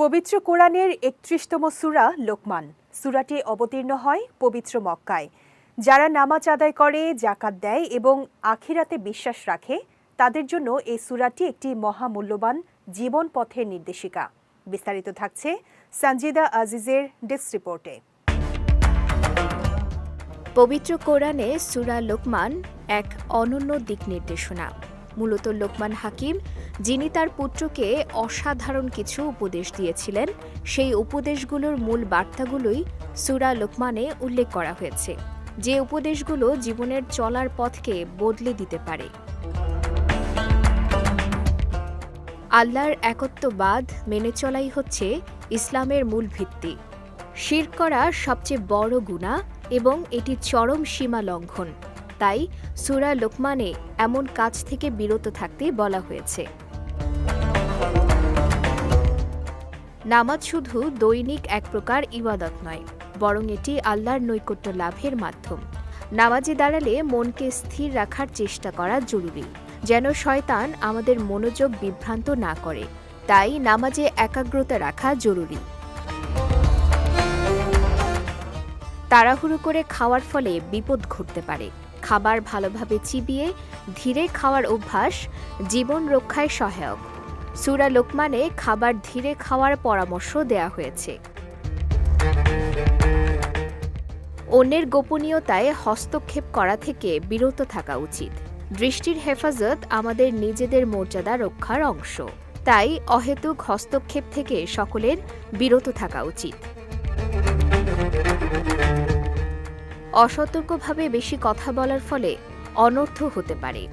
পবিত্র কোরআনের একত্রিশতম সুরা লোকমান। সুরাটি অবতীর্ণ হয় পবিত্র মক্কায়। যারা নামাজ আদায় করে জাকাত দেয় এবং আখিরাতে বিশ্বাস রাখে, তাদের জন্য এই সুরাটি একটি মহামূল্যবান জীবন পথের নির্দেশিকা। বিস্তারিত থাকছে সঞ্জিদা আজিজের ডেস্ক রিপোর্টে। পবিত্র কোরআনে সুরা লোকমান এক অনন্য দিক নির্দেশনা। মূলত লোকমান হাকিম, যিনি তার পুত্রকে অসাধারণ কিছু উপদেশ দিয়েছিলেন। সেই উপদেশগুলোর মূল বার্তাগুলোই সুরা লোকমানে উল্লেখ করা হয়েছে, যে উপদেশগুলো জীবনের চলার পথকে বদলে দিতে পারে। আল্লাহর একত্ববাদ মেনে চলাই হচ্ছে ইসলামের মূল ভিত্তি। শির করা সবচেয়ে বড় গুণা এবং এটি চরম সীমা লঙ্ঘন। তাই সুরা লোকমানে এমন কাজ থেকে বিরত থাকতে বলা হয়েছে। নামাজ শুধু দৈনিক এক প্রকার ইবাদত নয়, বরং এটি আল্লাহর নৈকট্য লাভের মাধ্যম। নামাজে দাঁড়ালে মনকে স্থির রাখার চেষ্টা করা জরুরি, যেন শয়তান আমাদের মনোযোগ বিভ্রান্ত না করে। তাই নামাজে একাগ্রতা রাখা জরুরি। তাড়াহুড়ো করে খাওয়ার ফলে বিপদ ঘটতে পারে। খাবার ভালোভাবে চিবিয়ে ধীরে খাওয়ার অভ্যাস জীবন রক্ষায় সহায়ক। সুরা লোকমানে খাবার ধীরে খাওয়ার পরামর্শ দেয়া হয়েছে। অন্যের গোপনীয়তায় হস্তক্ষেপ করা থেকে বিরত থাকা উচিত। দৃষ্টির হেফাজত আমাদের নিজেদের মর্যাদা রক্ষার অংশ। তাই অহেতুক হস্তক্ষেপ থেকে সকলের বিরত থাকা উচিত। অসতর্কভাবে বেশি কথা বলার ফলে অনর্থ হতে পারে।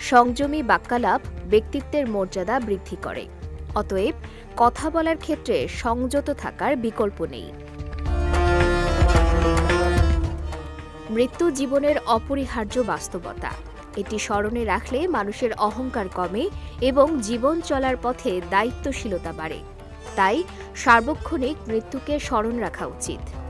সংযমী বাক্যালাপ ব্যক্তিত্বের মর্যাদা বৃদ্ধি করে। অতএব কথা বলার ক্ষেত্রে সংযত থাকার বিকল্প নেই। মৃত্যু জীবনের অপরিহার্য বাস্তবতা। এটি স্মরণে রাখলে মানুষের অহংকার কমে এবং জীবন চলার পথে দায়িত্বশীলতা বাড়ে। তাই সার্বক্ষণিক মৃত্যুকে স্মরণ রাখা উচিত।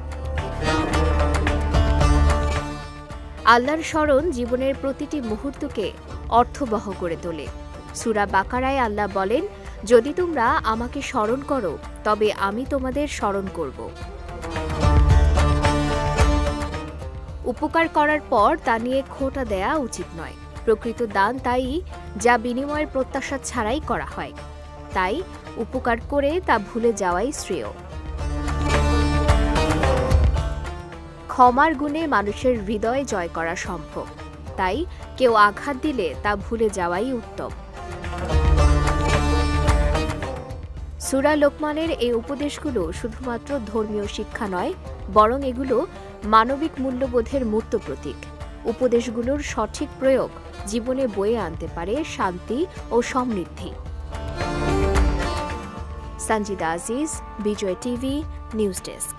আল্লাহর স্মরণ জীবনের প্রতিটি মুহূর্তকে অর্থবহ করে তোলে। সুরা বাকারায় আল্লাহ বলেন, যদি তোমরা আমাকে স্মরণ করো, তবে আমি তোমাদের স্মরণ করব। উপকার করার পর তা নিয়ে খোটা দেয়া উচিত নয়। প্রকৃত দান তাই যা বিনিময়ের প্রত্যাশা ছাড়াই করা হয়। তাই উপকার করে তা ভুলে যাওয়াই শ্রেয়। ক্ষমার গুণে মানুষের হৃদয় জয় করা সম্ভব। তাই কেউ আঘাত দিলে তা ভুলে যাওয়াই উত্তম। সুরা লোকমানের এই উপদেশগুলো শুধুমাত্র ধর্মীয় শিক্ষা নয়, বরং এগুলো মানবিক মূল্যবোধের মূর্ত প্রতীক। উপদেশগুলোর সঠিক প্রয়োগ জীবনে বয়ে আনতে পারে শান্তি ও সমৃদ্ধি। Sanjida Aziz, Bijoy TV, news desk.